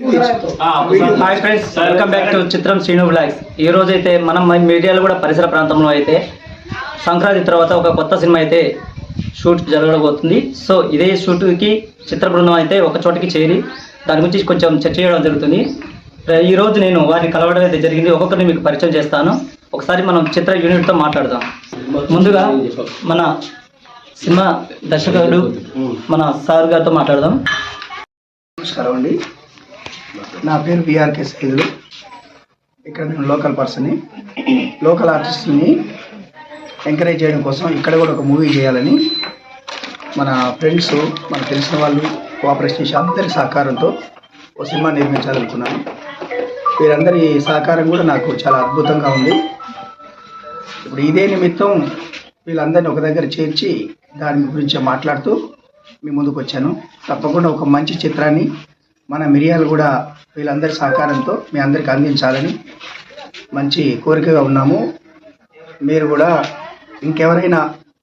Hi friends welcome back to Chitram Srinu blogs ఈ రోజు అయితే మనం మీడియాలో కూడా పరిసర ప్రాంతంలో అయితే సంక్రాంతి తర్వాత ఒక కొత్త సినిమా అయితే షూట్ జరగబోతుంది. సో ఇదే షూట్కి చిత్ర బృందం అయితే ఒక చోటికి చేరి దాని గురించి కొంచెం చర్చ చేయడం జరుగుతుంది. ఈ రోజు నేను వారిని కలవడం అయితే జరిగింది. ఒక్కొక్కరిని మీకు పరిచయం చేస్తాను. ఒకసారి మనం చిత్ర యూనిట్తో మాట్లాడదాం. ముందుగా మన సినిమా దర్శకుడు మన సార్ గారితో మాట్లాడదాం. నమస్కారం అండి. నా పేరు బిఆర్కే సైదులు ఇక్కడ నేను లోకల్ పర్సన్ని లోకల్ ఆర్టిస్ట్ని ఎంకరేజ్ చేయడం కోసం ఇక్కడ కూడా ఒక మూవీ చేయాలని మన ఫ్రెండ్స్ మనకు తెలిసిన వాళ్ళు కోఆపరేషన్ చేసి అందరి సహకారంతో ఒక సినిమా నిర్మించాలనుకున్నాను. వీరందరి సహకారం కూడా నాకు చాలా అద్భుతంగా ఉంది. ఇప్పుడు ఇదే నిమిత్తం వీళ్ళందరినీ ఒక దగ్గర చేర్చి దాని గురించి మాట్లాడుతూ మీ ముందుకు వచ్చాను. తప్పకుండా ఒక మంచి చిత్రాన్ని మన మిరియాలు కూడా వీళ్ళందరి సహకారంతో మీ అందరికి అందించాలని మంచి కోరికగా ఉన్నాము. మీరు కూడా ఇంకెవరైనా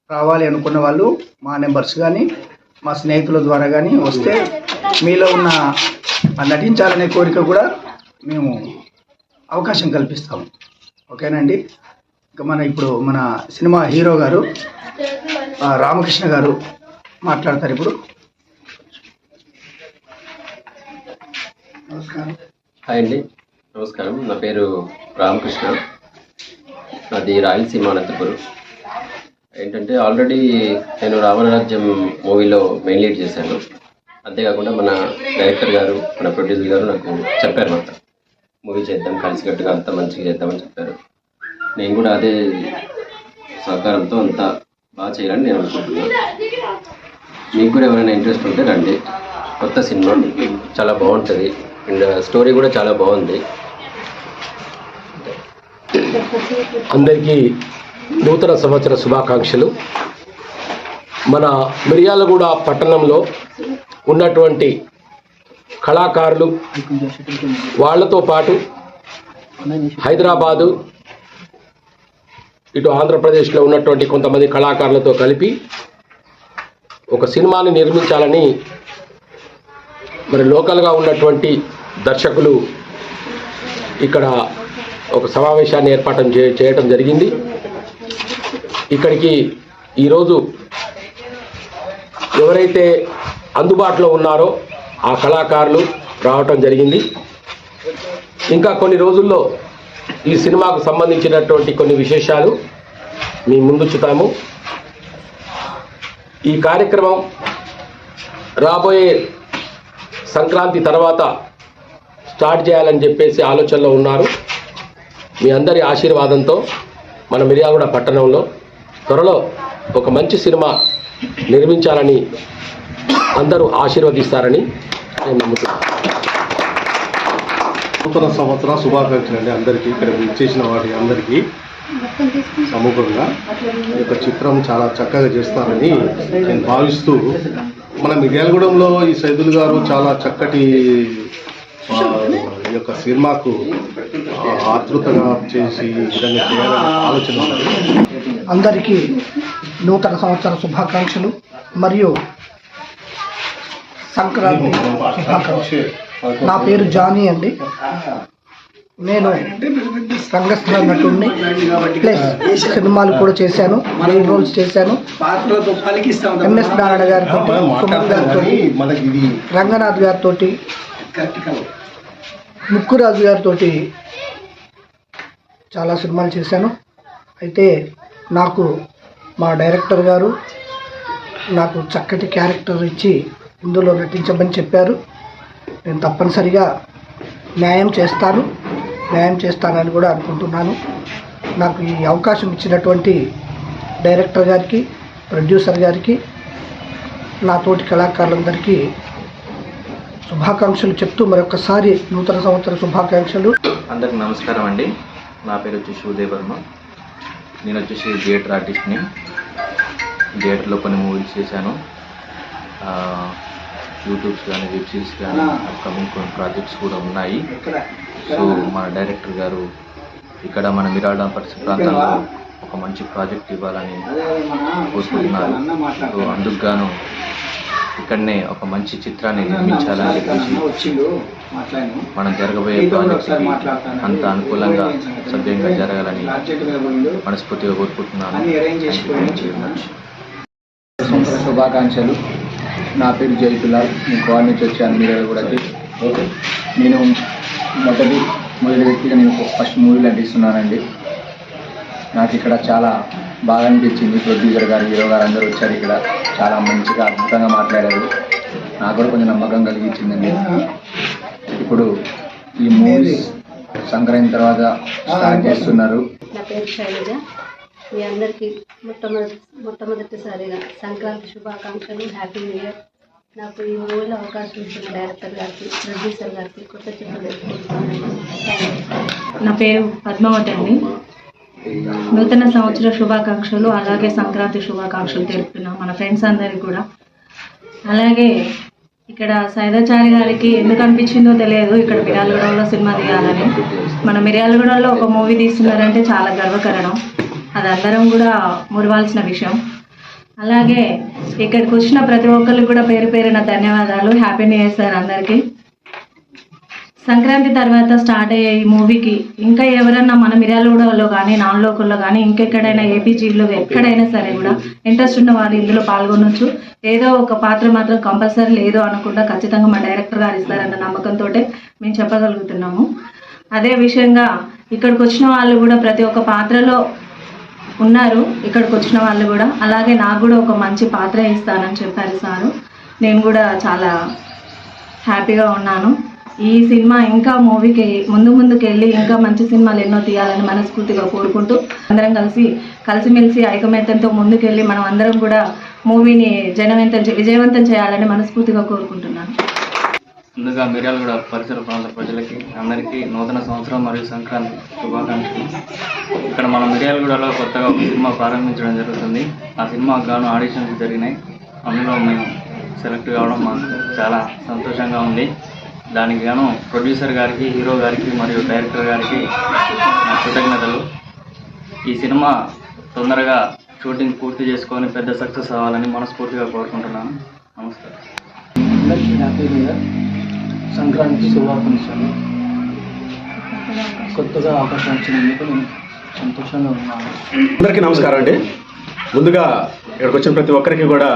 రావాలి అనుకున్న వాళ్ళు మా నెంబర్స్ కానీ మా స్నేహితుల ద్వారా కానీ వస్తే మీలో ఉన్న నటించాలనే కోరిక కూడా మేము అవకాశం కల్పిస్తాము. ఓకేనండి ఇంకా మన ఇప్పుడు మన సినిమా హీరో గారు రామకృష్ణ గారు మాట్లాడతారు ఇప్పుడు. నమస్కారం. హాయ్ అండి. నమస్కారం. నా పేరు రామకృష్ణ. నాది రాయలసీమ అనంతపురం. ఏంటంటే ఆల్రెడీ నేను రావణరాజ్యం మూవీలో మెయిన్ లీడ్ చేశాను. అంతేకాకుండా మన డైరెక్టర్ గారు మన ప్రొడ్యూసర్ గారు నాకు చెప్పారు మాట మూవీ చేద్దాం కలిసికట్టుగా అంతా మంచిగా చేద్దామని చెప్పారు. నేను కూడా అదే సహకారంతో అంత బాగా చేయాలని నేను అనుకుంటున్నాను. మీకు కూడా ఎవరైనా ఇంట్రెస్ట్ ఉంటే రండి. కొత్త సినిమా చాలా బాగుంటుంది. అండ్ స్టోరీ కూడా చాలా బాగుంది. అందరికీ నూతన సంవత్సర శుభాకాంక్షలు. మన మిర్యాలగూడ పట్టణంలో ఉన్నటువంటి కళాకారులు వాళ్ళతో పాటు హైదరాబాదు ఇటు ఆంధ్రప్రదేశ్లో ఉన్నటువంటి కొంతమంది కళాకారులతో కలిపి ఒక సినిమాని నిర్మించాలని మరి లోకల్గా ఉన్నటువంటి దర్శకులు ఇక్కడ ఒక సమావేశాన్ని ఏర్పాటు చే- చేయటం జరిగింది. ఇక్కడికి ఈరోజు ఎవరైతే అందుబాటులో ఉన్నారో ఆ కళాకారులు రావటం జరిగింది. ఇంకా కొన్ని రోజుల్లో ఈ సినిమాకు సంబంధించినటువంటి కొన్ని విశేషాలు మీ ముందుంచుతాము. ఈ కార్యక్రమం రాబోయే సంక్రాంతి తర్వాత స్టార్ట్ చేయాలని చెప్పేసి ఆలోచనలో ఉన్నారు. మీ అందరి ఆశీర్వాదంతో మన మిర్యాలగూడ పట్టణంలో త్వరలో ఒక మంచి సినిమా నిర్మించాలని అందరూ ఆశీర్వదిస్తారని నేను నమ్ముతున్నాను. నూతన సంవత్సర శుభాకాంక్షలు అండి అందరికీ. ఇక్కడ ఇచ్చేసిన వాటి అందరికీ సమూహంగా ఈ యొక్క చిత్రం చాలా చక్కగా చేస్తారని నేను భావిస్తూ మన మిర్యాలగూడెంలో ఈ సైదులు గారు చాలా చక్కటి ఈ యొక్క సినిమాకు ఆ, ఆతృతగా చేసి ఈ విధంగా చేయాలని ఆలోచన. అందరికీ నూతన సంవత్సర శుభాకాంక్షలు మరియు సంక్రాంతి శుభాకాంక్షలు. నా పేరు జానీ అండి. నేను రంగస్థల నటుడిని ప్లస్ సినిమాలు కూడా చేశాను మెయిన్ రోల్స్ చేశాను. ఎంఎస్ నారాయణ గారితో మనం సుమన్ గారితో రంగనాథ్ గారితో ముక్కురాజు గారితో చాలా సినిమాలు చేశాను. అయితే నాకు మా డైరెక్టర్ గారు నాకు చక్కటి క్యారెక్టర్ ఇచ్చి ఇందులో నటించమని చెప్పారు. నేను తప్పనిసరిగా న్యాయం చేస్తాను న్యాయం చేస్తానని కూడా అనుకుంటున్నాను. నాకు ఈ అవకాశం ఇచ్చినటువంటి డైరెక్టర్ గారికి ప్రొడ్యూసర్ గారికి నా తోటి కళాకారులందరికీ శుభాకాంక్షలు చెప్తూ మరొకసారి నూతన సంవత్సర శుభాకాంక్షలు. అందరికి నమస్కారం అండి. నా పేరు వచ్చి శివదేవ్ వర్మ నేను వచ్చేసి థియేటర్ ఆర్టిస్ట్ని. థియేటర్లో కొన్ని మూవీస్ చేశాను. యూట్యూబ్స్ కానీ వెబ్ సిరీస్ కానీ అప్కమింగ్ కొన్ని ప్రాజెక్ట్స్ కూడా ఉన్నాయి. సో మా డైరెక్టర్ గారు ఇక్కడ మన మిరాడా పరిసర ప్రాంతాల్లో ఒక మంచి ప్రాజెక్ట్ ఇవ్వాలని కోరుకుంటున్నారు. సో అందుకు గాను ఇక్కడనే ఒక మంచి చిత్రాన్ని నిర్మించాలని చెప్పేసి మనం జరగబోయే ప్రాజెక్ట్కి అంత అనుకూలంగా సభ్యంగా జరగాలని మనస్ఫూర్తిగా కోరుకుంటున్నాను. శుభాకాంక్షలు. నా పేరు జైతులాల్ నేను కోఆర్ నుంచి వచ్చాను. మీరు కూడా నేను మొదటి మొదటి వ్యక్తిగా నేను ఫస్ట్ మూవీలో నటిస్తున్నానండి. నాకు ఇక్కడ చాలా బాగా అనిపించింది. ప్రొడ్యూసర్ గారు హీరో గారు అందరూ వచ్చారు ఇక్కడ. చాలా మంచిగా అద్భుతంగా మాట్లాడారు. నాకు కూడా కొంచెం నమ్మకం కలిగించిందండి. ఇప్పుడు ఈ మూవీస్ సంక్రాంతి తర్వాత స్టార్ట్ చేస్తున్నారు. నా పేరు శైలజ. మీ అందరికీ మొట్టమొదటి మొట్టమొదటిసారిగా సంక్రాంతి శుభాకాంక్షలు. హ్యాపీ న్యూ ఇయర్ నాకు ఈ మూవీలో అవకాశం ఇచ్చిన డైరెక్టర్ గారికి ప్రొడ్యూసర్ గారికి కొత్త చిత్రం నా పేరు పద్మావతి అండి. నూతన సంవత్సర శుభాకాంక్షలు అలాగే సంక్రాంతి శుభాకాంక్షలు తెలుపుతున్నాం మన ఫ్రెండ్స్ అందరికి కూడా. అలాగే ఇక్కడ సైదాచారి గారికి ఎందుకు అనిపించిందో తెలియదు. ఇక్కడ మిర్యాలగూడలో సినిమా తీయాలని. మన మిర్యాలగూడలో ఒక మూవీ తీస్తున్నారంటే చాలా గర్వకరణం. అది అందరం కూడా మురవాల్సిన విషయం. అలాగే ఇక్కడికి వచ్చిన ప్రతి ఒక్కరికి కూడా పేరు పేరున ధన్యవాదాలు. హ్యాపీ న్యూ ఇయర్ సార్ అందరికీ. సంక్రాంతి తర్వాత స్టార్ట్ అయ్యే ఈ మూవీకి ఇంకా ఎవరన్నా మన మిర్యాలగూడలో కానీ నాన్ లోకల్లో కానీ ఇంకెక్కడైనా ఏపీజీలో ఎక్కడైనా సరే కూడా ఇంట్రెస్ట్ ఉన్న వాళ్ళు ఇందులో పాల్గొనొచ్చు. ఏదో ఒక పాత్ర మాత్రం కంపల్సరీ లేదు అనుకుండా ఖచ్చితంగా మా డైరెక్టర్ గారు ఇస్తారన్న నమ్మకంతో మేము చెప్పగలుగుతున్నాము. అదే విషయంగా ఇక్కడికి వచ్చిన వాళ్ళు కూడా ప్రతి ఒక్క పాత్రలో ఉన్నారు. ఇక్కడికి వచ్చిన వాళ్ళు కూడా. అలాగే నాకు కూడా ఒక మంచి పాత్ర ఇస్తానని చెప్పారు సారు. నేను కూడా చాలా హ్యాపీగా ఉన్నాను. ఈ సినిమా ఇంకా మూవీకి ముందు ముందుకు వెళ్ళి ఇంకా మంచి సినిమాలు ఎన్నో తీయాలని మనస్ఫూర్తిగా కోరుకుంటూ అందరం కలిసి కలిసిమెలిసి ఐకమత్యంతో ముందుకెళ్ళి మనం అందరం కూడా మూవీని జనవంతం విజయవంతం చేయాలని మనస్ఫూర్తిగా కోరుకుంటున్నాను. ముందుగా మిర్యాలగూడ పరిసర ప్రాంత ప్రజలకి అందరికీ నూతన సంవత్సరం మరియు సంక్రాంతి శుభాకాంక్షలు. ఇక్కడ మన మిర్యాలగూడలో కొత్తగా ఒక సినిమా ప్రారంభించడం జరుగుతుంది. ఆ సినిమా గాను ఆడిషన్స్ జరిగినాయి. అందులో మేము సెలెక్ట్ కావడం మాకు చాలా సంతోషంగా ఉంది. దానికి గాను ప్రొడ్యూసర్ గారికి హీరో గారికి మరియు డైరెక్టర్ గారికి నా కృతజ్ఞతలు. ఈ సినిమా తొందరగా షూటింగ్ పూర్తి చేసుకొని పెద్ద సక్సెస్ అవ్వాలని మనస్ఫూర్తిగా కోరుకుంటున్నాను. నమస్కారం. అందరికీ సంక్రాంతి శుభాకాంక్షలు. కొత్తగా అవకాశం వచ్చినందుకు నేను సంతోషంగా ఉన్నాను. అందరికీ నమస్కారం అండి. ముందుగా ఇక్కడికి వచ్చిన ప్రతి ఒక్కరికి కూడా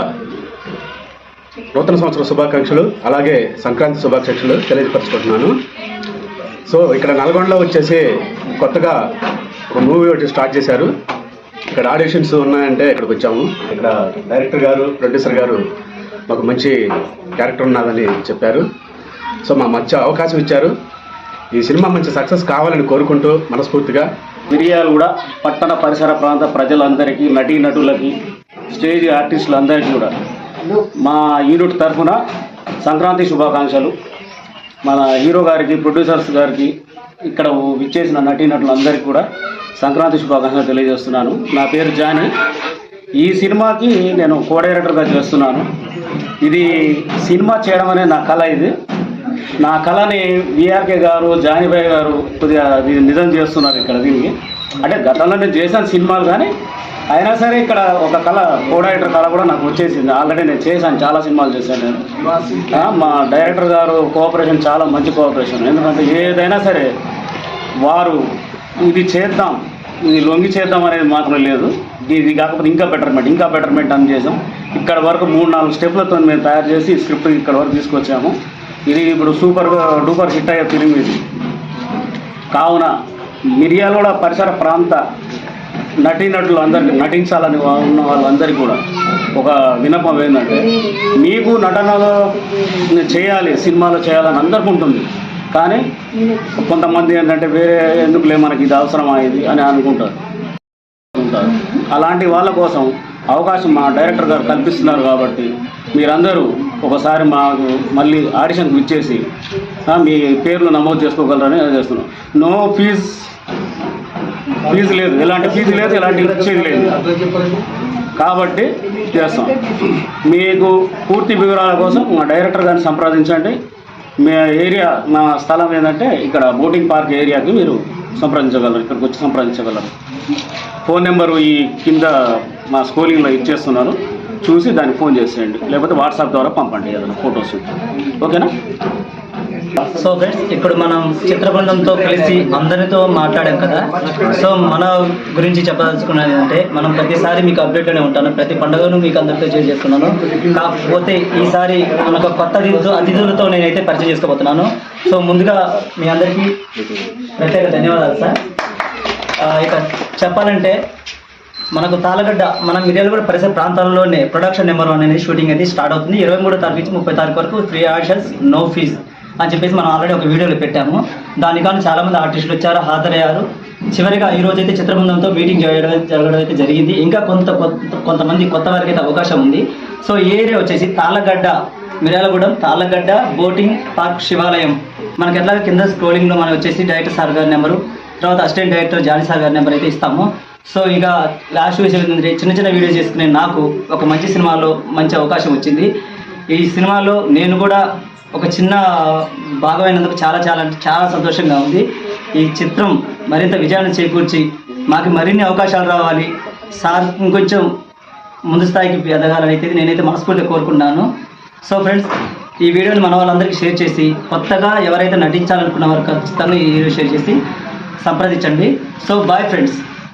నూతన సంవత్సర శుభాకాంక్షలు అలాగే సంక్రాంతి శుభాకాంక్షలు తెలియపరచుకుంటున్నాను. సో ఇక్కడ నల్గొండలో వచ్చేసి కొత్తగా ఒక మూవీ ఒకటి స్టార్ట్ చేశారు. ఇక్కడ ఆడిషన్స్ ఉన్నాయంటే ఇక్కడికి వచ్చాము. ఇక్కడ డైరెక్టర్ గారు ప్రొడ్యూసర్ గారు మాకు మంచి క్యారెక్టర్ ఉన్నదని చెప్పారు. సో మా మంచి అవకాశం ఇచ్చారు. ఈ సినిమా మంచి సక్సెస్ కావాలని కోరుకుంటూ మనస్ఫూర్తిగా మిర్యాలగూడ పట్టణ పరిసర ప్రాంత ప్రజలందరికీ నటీ నటులకి స్టేజ్ ఆర్టిస్టులందరికీ కూడా. మా యూనిట్ తరఫున సంక్రాంతి శుభాకాంక్షలు. మన హీరో గారికి ప్రొడ్యూసర్స్ గారికి ఇక్కడ విచ్చేసిన నటీనటులందరికీ కూడా సంక్రాంతి శుభాకాంక్షలు తెలియజేస్తున్నాను. నా పేరు జానీ. ఈ సినిమాకి నేను కో డైరెక్టర్గా చేస్తున్నాను. ఇది సినిమా చేయడం అనే నా కళ ఇది. నా కళని విఆర్కే గారు జానీబాయ్ గారు కొద్దిగా దీన్ని నిజం చేస్తున్నారు ఇక్కడ దీనికి. అంటే గతంలో నేను చేశాను సినిమాలు కానీ అయినా సరే ఇక్కడ ఒక కళ కో డైరెక్టర్ కళ కూడా నాకు వచ్చేసింది. ఆల్రెడీ నేను చేశాను చాలా సినిమాలు చేశాను నేను. మా డైరెక్టర్ గారు కోఆపరేషన్ చాలా మంచి కోఆపరేషన్. ఎందుకంటే ఏదైనా సరే వారు ఇది చేద్దాం ఇది లొంగి చేద్దాం అనేది మాత్రం లేదు. ఇది కాకపోతే ఇంకా బెటర్మెంట్ ఇంకా బెటర్మెంట్ అని చేసాం ఇక్కడ వరకు మూడు నాలుగు స్టెప్లతో మేము తయారు చేసి స్క్రిప్ట్ ఇక్కడ వరకు తీసుకొచ్చాము. ఇది ఇప్పుడు సూపర్ డూపర్ హిట్ అయ్యే ఫిలిం ఇది. కావున మిర్యాలగూడ పరిసర ప్రాంత నటీనటులు అందరికీ నటించాలని ఉన్న వాళ్ళందరికీ కూడా ఒక వినపం ఏంటంటే మీకు నటనలో చేయాలి సినిమాలో చేయాలని అందరికీ ఉంటుంది. కానీ కొంతమంది ఏంటంటే వేరే ఎందుకులే మనకి ఇది అవసరమా ఇది అని అనుకుంటారు. అలాంటి వాళ్ళ కోసం అవకాశం మా డైరెక్టర్ గారు కల్పిస్తున్నారు కాబట్టి మీరందరూ ఒకసారి మాకు మళ్ళీ ఆడిషన్కి ఇచ్చేసి మీ పేర్లు నమోదు చేసుకోగలరని చేస్తున్నాం నో ఫీజ్ ఫీజు లేదు. ఎలాంటి ఫీజు లేదు ఎలాంటి ఇచ్చేది లేదు. కాబట్టి చేస్తాం. మీకు పూర్తి వివరాల కోసం మా డైరెక్టర్ గారిని సంప్రదించండి. మీ ఏరియా మా స్థలం ఏంటంటే ఇక్కడ బోటింగ్ పార్క్ ఏరియాకి మీరు సంప్రదించగలరు ఇక్కడికి వచ్చి సంప్రదించగలరు. ఫోన్ నెంబరు ఈ కింద మా స్కూలింగ్లో ఇచ్చేస్తున్నారు. చూసి దానికి ఫోన్ చేసేయండి. లేకపోతే వాట్సాప్ ద్వారా పంపండి ఏదైనా ఫొటోస్. ఓకేనా? సో ఫ్రెండ్స్ ఇప్పుడు మనం చిత్రబృందంతో కలిసి అందరితో మాట్లాడాం కదా. సో మన గురించి చెప్పదలుచుకున్నది అంటే మనం ప్రతిసారి మీకు అప్డేట్లోనే ఉంటాను. ప్రతి పండుగను మీకు అందరితో షేర్ చేస్తున్నాను. కాకపోతే ఈసారి మనకు కొత్త అతిథులతో అతిథులతో నేనైతే పరిచయం చేసుకోబోతున్నాను. సో ముందుగా మీ అందరికీ ప్రత్యేక ధన్యవాదాలు సార్. ఇక చెప్పాలంటే మనకు తాళగడ్డ మన మిర్యాలగూడ పరిసర ప్రాంతాల్లోనే ప్రొడక్షన్ నెంబర్ వన్ అనేది షూటింగ్ అయితే స్టార్ట్ అవుతుంది. ఇరవై మూడో తారీఖు నుంచి ముప్పై తారీఖు వరకు ఫ్రీ ఆడిషన్స్ నో ఫీజ్ అని చెప్పేసి మనం ఆల్రెడీ ఒక వీడియోలో పెట్టాము. దానికని కానీ ఆర్టిస్టులు వచ్చారు హాజరయ్యారు. చివరిగా ఈ రోజు అయితే చిత్రబృందంతో మీటింగ్ జరగడం జరగడం అయితే జరిగింది. ఇంకా కొంత కొత్త- కొంతమంది కొత్త వారికి అయితే అవకాశం ఉంది. సో ఈ ఏరియా వచ్చేసి తాళగడ్డ మిర్యాలగూడెం తాళగడ్డ బోటింగ్ పార్క్ శివాలయం. మనకి ఎట్లాగా కింద స్క్రోలింగ్లో మనం వచ్చేసి డైరెక్టర్ సార్ గారి నెంబరు తర్వాత అసిస్టెంట్ డైరెక్టర్ జానీ సార్ గారి నెంబర్ అయితే ఇస్తాము. సో ఇక లాస్ట్ విషయం ఏంటంటే చిన్న చిన్న వీడియోస్ చేసుకునే నాకు ఒక మంచి సినిమాలో మంచి అవకాశం వచ్చింది. ఈ సినిమాలో నేను కూడా ఒక చిన్న భాగమైనందుకు చాలా చాలా అంటే చాలా సంతోషంగా ఉంది. ఈ చిత్రం మరింత విజయాన్ని చేకూర్చి మాకు మరిన్ని అవకాశాలు రావాలి. సార్ ఇంకొంచెం ముందు స్థాయికి ఎదగాలని అయితే నేనైతే మనస్ఫూర్తిగా కోరుకుంటున్నాను. సో ఫ్రెండ్స్ ఈ వీడియోని మన వాళ్ళందరికీ షేర్ చేసి కొత్తగా ఎవరైతే నటించాలనుకున్న వారు ఖచ్చితంగా ఈ వీడియో షేర్ చేసి సంప్రదించండి. So bye friends